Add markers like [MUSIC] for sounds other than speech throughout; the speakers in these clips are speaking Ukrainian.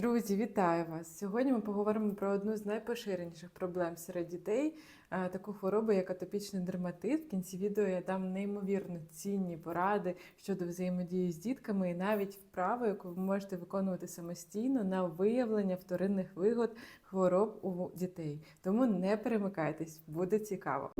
Друзі, вітаю вас! Сьогодні ми поговоримо про одну з найпоширеніших проблем серед дітей, е, таку хворобу, як атопічний дерматит. В кінці відео я дам неймовірно цінні поради щодо взаємодії з дітками і навіть вправи, яку ви можете виконувати самостійно на виявлення вторинних вигод хвороб у дітей. Тому не перемикайтесь, буде цікаво.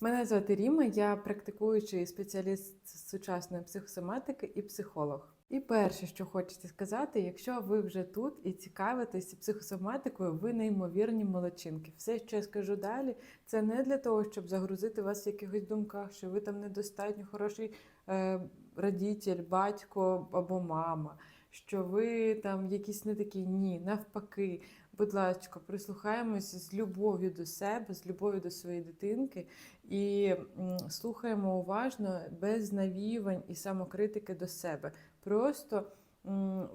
Мене звати Ріма, я практикуючий спеціаліст сучасної психосоматики і психолог. І перше, що хочеться сказати, якщо ви вже тут і цікавитесь психосоматикою, ви неймовірні молодчинки. Все, що я скажу далі, це не для того, щоб загрузити вас в якихось думках, що ви там недостатньо хороший е, радітель, батько або мама, що ви там якісь не такі ні, навпаки. Будь ласка, прислухаємося з любов'ю до себе, з любов'ю до своєї дитинки і слухаємо уважно, без навівань і самокритики до себе. Просто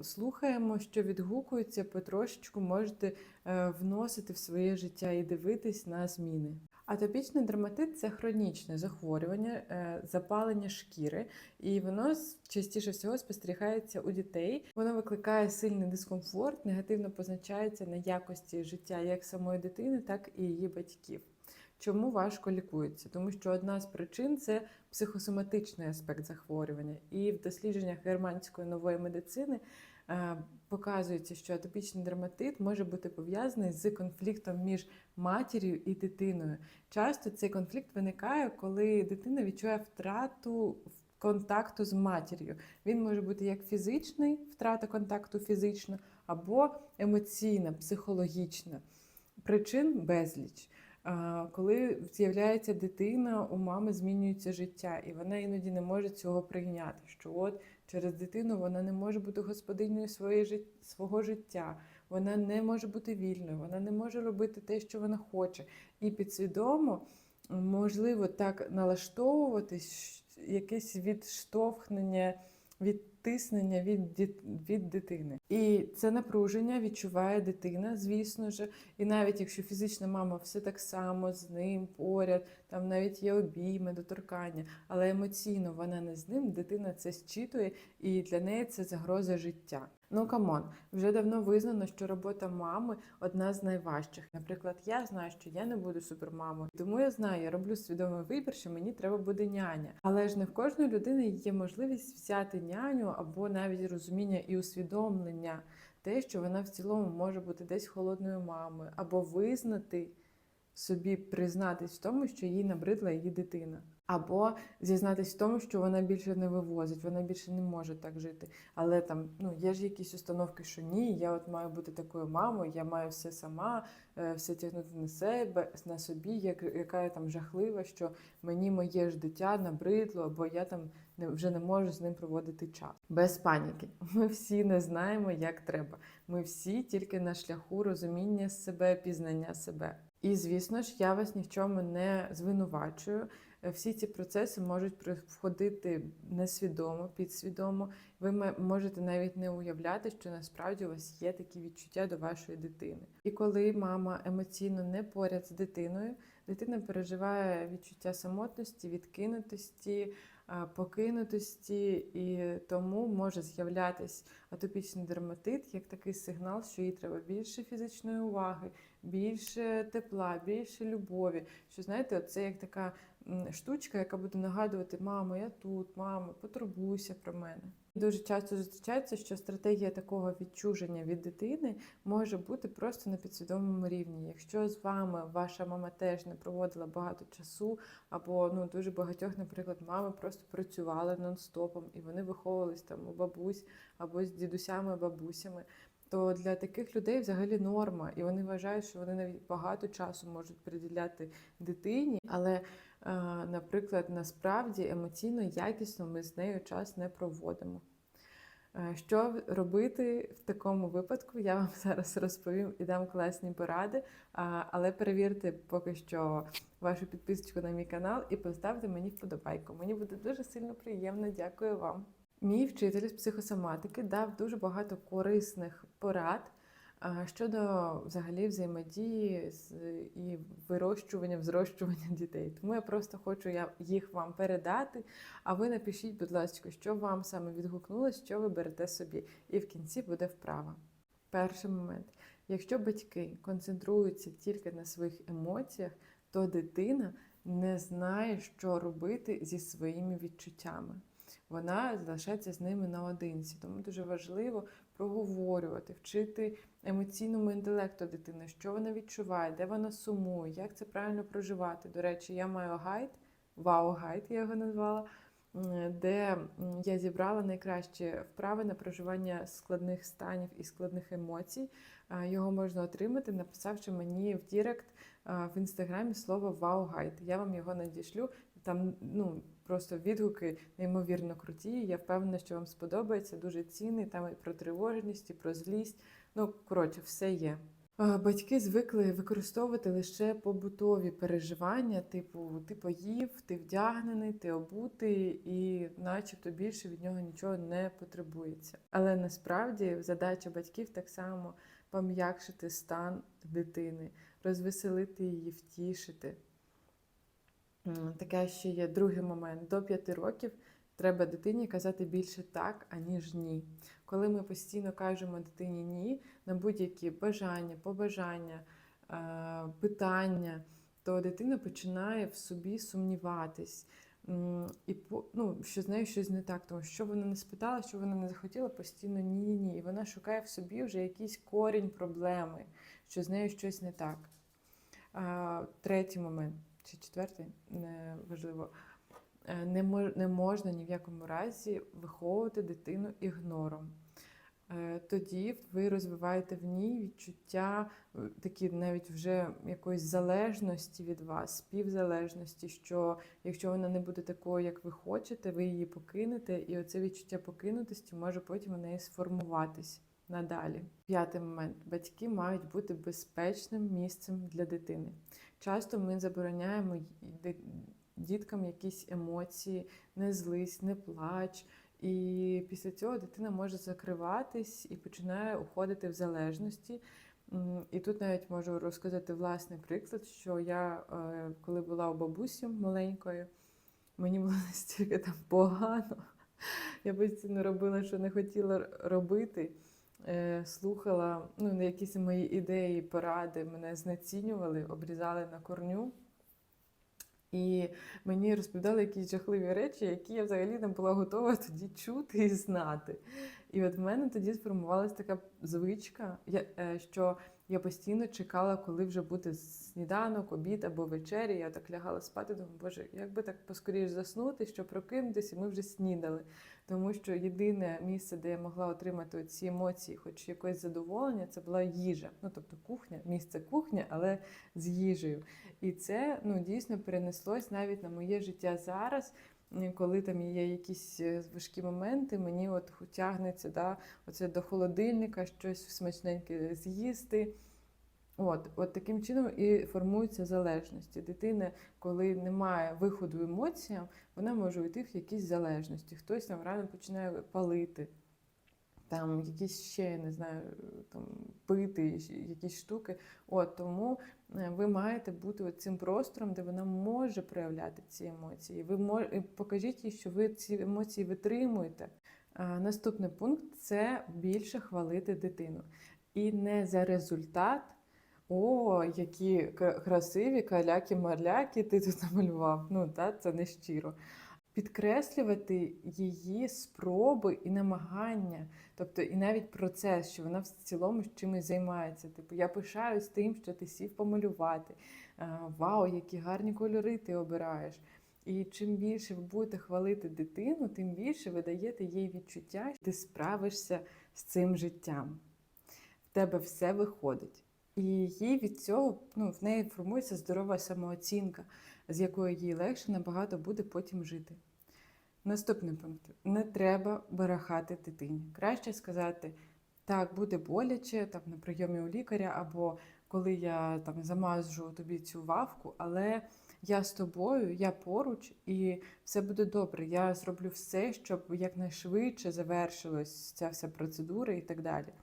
слухаємо, що відгукується, потрошечку можете е, вносити в своє життя і дивитись на зміни. Атопічний дерматит це хронічне захворювання, е, запалення шкіри, і воно частіше всього спостерігається у дітей. Воно викликає сильний дискомфорт, негативно позначається на якості життя як самої дитини, так і її батьків. Чому важко лікується? Тому що одна з причин це психосоматичний аспект захворювання. І в дослідженнях германської нової медицини е, показується, що атопічний дерматит може бути пов'язаний з конфліктом між матір'ю і дитиною. Часто цей конфлікт виникає, коли дитина відчуває втрату контакту з матір'ю. Він може бути як фізичний, втрата контакту фізично, або емоційна, психологічна. Причин безліч. Коли з'являється дитина, у мами змінюється життя, і вона іноді не може цього прийняти. Що от через дитину вона не може бути господинею свого життя, вона не може бути вільною, вона не може робити те, що вона хоче. І підсвідомо можливо так налаштовуватись, якесь відштовхнення, відтиснення від, від дитини. І це напруження відчуває дитина, звісно ж. І навіть якщо фізична мама все так само з ним поряд, там навіть є обійми, доторкання, але емоційно вона не з ним, дитина це зчитує, і для неї це загроза життя. Ну камон, вже давно визнано, що робота мами одна з найважчих. Наприклад, я знаю, що я не буду супермамою, тому я знаю, я роблю свідомий вибір, що мені треба буде няня. Але ж не в кожної людини є можливість взяти няню або навіть розуміння і усвідомлення, те, що вона в цілому може бути десь холодною мамою, або визнати собі признатись в тому, що їй набридла її дитина. Або зізнатись в тому, що вона більше не вивозить, вона більше не може так жити. Але там ну є ж якісь установки, що ні, я от маю бути такою мамою, я маю все сама, е, все тягнути на себе, на собі, як, яка я там жахлива, що мені моє ж дитя набридло, або я там вже не можу з ним проводити час. Без паніки. [LAUGHS] Ми всі не знаємо, як треба. Ми всі тільки на шляху розуміння себе, пізнання себе. І звісно ж, я вас ні в чому не звинувачую. Всі ці процеси можуть входити несвідомо, підсвідомо. Ви можете навіть не уявляти, що насправді у вас є такі відчуття до вашої дитини. І коли мама емоційно не поряд з дитиною, дитина переживає відчуття самотності, відкинутості, покинутості, і тому може з'являтись атопічний дерматит як такий сигнал, що їй треба більше фізичної уваги, більше тепла, більше любові. Що знаєте, це як така штучка, яка буде нагадувати: мамо, я тут, мамо, потурбуйся про мене. Дуже часто зустрічається, що стратегія такого відчуження від дитини може бути просто на підсвідомому рівні. Якщо з вами ваша мама теж не проводила багато часу, або ну дуже багатьох, наприклад, мами просто працювали нон-стопом, і вони виховувались там у бабусь або з дідусями, бабусями. То для таких людей взагалі норма, і вони вважають, що вони навіть багато часу можуть приділяти дитині, але, е, наприклад, насправді емоційно якісно ми з нею час не проводимо. Е, Що робити в такому випадку, я вам [LAUGHS] зараз розповім і дам класні поради, але перевірте поки що вашу підписочку на мій канал і поставте мені вподобайку. Мені буде дуже сильно приємно, дякую вам. Мій вчитель з психосоматики дав дуже багато корисних порад щодо взагалі взаємодії з і вирощування, взрощування [LAUGHS] дітей, тому я просто хочу я їх вам передати. А ви напишіть, будь ласка, що вам саме відгукнулося, що ви берете собі, і в кінці буде вправа. Перший момент: якщо батьки концентруються тільки на своїх емоціях, то дитина не знає, що робити зі своїми відчуттями. Вона залишається з ними наодинці. Тому дуже важливо проговорювати, вчити емоційному інтелекту дитини, що вона відчуває, де вона сумує, як це правильно проживати. До речі, я маю гайд, вау-гайд, я його назвала, де я зібрала найкращі вправи на проживання складних станів і складних емоцій. Його можна отримати, написавши мені в Дірект в інстаграмі слово вау-гайд. Я вам його надішлю. Там ну просто відгуки неймовірно круті. Я впевнена, що вам сподобається. Дуже цінний. Там і про тривожність, і про злість. Ну коротше, все є. Батьки звикли використовувати лише побутові переживання, типу ти поїв, ти вдягнений, ти обутий, і начебто більше від нього нічого не потребується. Але насправді задача батьків так само пом'якшити стан дитини, розвеселити її, втішити. Таке ще є другий момент. До 5 років треба дитині казати більше так, аніж ні. Коли ми постійно кажемо дитині ні на будь-які бажання, побажання, е, питання, то дитина починає в собі сумніватись. І ну, що з нею щось не так, тому що вона не спитала, що вона не захотіла, постійно ні, ні. І вона шукає в собі вже якийсь корінь проблеми, що з нею щось не так. А, Третій момент чи четвертий, не важливо. Е, Не, мож, не можна ні в якому разі виховувати дитину ігнором. Е, Тоді ви розвиваєте в ній відчуття, е, такі навіть вже якоїсь залежності від вас, співзалежності, що якщо вона не буде такою, як ви хочете, ви її покинете, і оце відчуття покинутості може потім у неї сформуватись надалі. П'ятий момент: батьки мають бути безпечним місцем для дитини. Часто ми забороняємо діткам якісь емоції, не злись, не плач. І після цього дитина може закриватись і починає уходити в залежності. І тут навіть можу розказати власний приклад, що я, е, коли була у бабусі маленькою, мені було [LAUGHS] настільки там погано. Я постійно робила, що не хотіла робити. Е, Слухала ну, на якісь мої ідеї, поради мене знецінювали, обрізали на корню. І мені розповідали якісь жахливі речі, які я взагалі не була готова тоді чути і знати. І от в мене тоді сформувалася така звичка, е, що я постійно чекала, коли вже буде сніданок, обід або вечеря. Я так лягала спати, думаю, боже, як би так поскоріш заснути, щоб прокинутися, ми вже снідали. Тому що єдине місце, де я могла отримати ці емоції, хоч якесь задоволення, це була їжа. Ну тобто кухня, місце кухня, але з їжею. І це ну дійсно перенеслось навіть на моє життя зараз. М, Коли там є якісь е, важкі моменти, мені от тягнеться да, оце до холодильника щось смачненьке з'їсти. От, от таким чином і формуються залежності. Дитина, коли немає виходу емоціям, вона може уйти в якісь залежності. Хтось там рано починає палити, там якісь ще, я не знаю, там пити, якісь штуки. От тому е, ви маєте бути цим простором, де вона може проявляти ці емоції. Ви мож... покажіть їй, що ви ці емоції витримуєте. А, Наступний пункт це більше хвалити дитину. І не за результат. О, які красиві каляки-маляки ти тут намалював. Ну, та, це не щиро. Підкреслювати її спроби і намагання, тобто і навіть процес, що вона в цілому чимось займається. Типу, я пишаюсь тим, що ти сів помалювати. Вау, які гарні кольори ти обираєш. І чим більше ви будете хвалити дитину, тим більше ви даєте їй відчуття, що ти справишся з цим життям. В тебе все виходить. І їй від цього ну, в неї формується здорова самооцінка, з якою їй легше набагато буде потім жити. Наступний пункт: не треба барахати дитині. Краще сказати, так, буде боляче там, на прийомі у лікаря, або коли я там замажу тобі цю вавку, але я з тобою, я поруч, і все буде добре. Я зроблю все, щоб якнайшвидше завершилась ця вся процедура і так далі.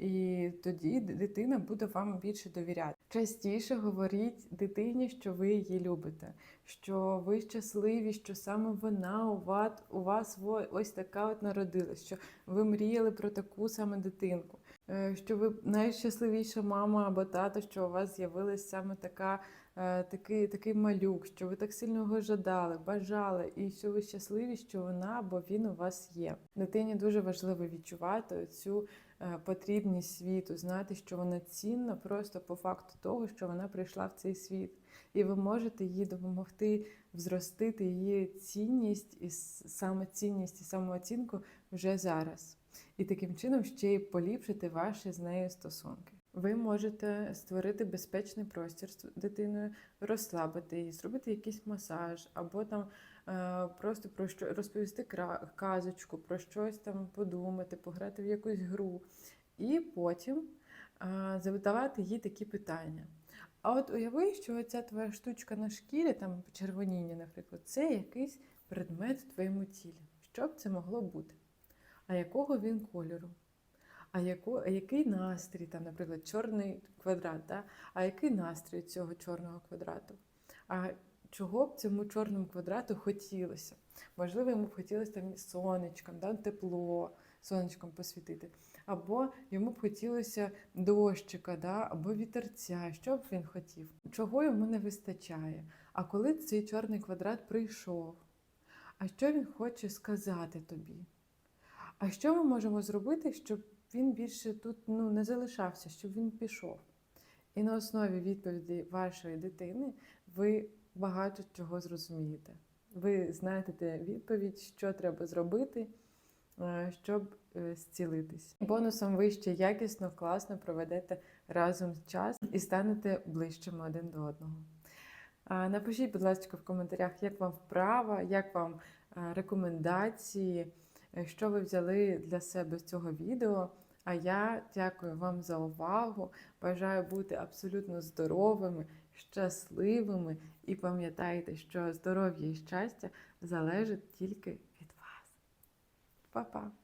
І тоді дитина буде вам більше довіряти. Частіше говоріть дитині, що ви її любите, що ви щасливі, що саме вона у вас у вас ось така от народилась, що ви мріяли про таку саме дитинку, е, що ви найщасливіша мама або тато, що у вас з'явилась саме така, такий, такий малюк, що ви так сильно його жадали, бажали, і що ви щасливі, що вона або він у вас є. Дитині дуже важливо відчувати цю е, потрібність світу, знати, що вона цінна просто по факту того, що вона прийшла в цей світ, і ви можете їй допомогти взростити її цінність і с- саме цінність і самооцінку вже зараз. І таким чином ще й поліпшити ваші з нею стосунки. Ви можете створити безпечний простір з дитиною, розслабити її, зробити якийсь масаж, або там е, просто про що розповісти казочку, про щось там подумати, пограти в якусь гру. І потім е, задавати їй такі питання. А от уяви, що ця твоя штучка на шкірі, там почервоніння, наприклад, це якийсь предмет в твоєму тілі. Що б це могло бути? А якого він кольору? А, яку, який настрій, там, наприклад, чорний квадрат, да? а який настрій цього чорного квадрату? А чого б цьому чорному квадрату хотілося? Можливо, йому б хотілося там сонечком, да? тепло, сонечком посвітити. Або йому б хотілося дощика, да? або вітерця. Що б він хотів? Чого йому не вистачає? А коли цей чорний квадрат прийшов? А що він хоче сказати тобі? А що ми можемо зробити, щоб він більше тут ну, не залишався, щоб він пішов? І на основі відповіді вашої дитини ви багато чого зрозумієте. Ви знаєте відповідь, що треба зробити, е, щоб е, зцілитись. Бонусом ви ще якісно, класно проведете разом час і станете ближчими один до одного. Напишіть, будь ласка, в коментарях, як вам вправа, як вам е, рекомендації, що ви взяли для себе з цього відео. А я дякую вам за увагу. Бажаю бути абсолютно здоровими, щасливими і пам'ятайте, що здоров'я і щастя залежить тільки від вас. Па-па!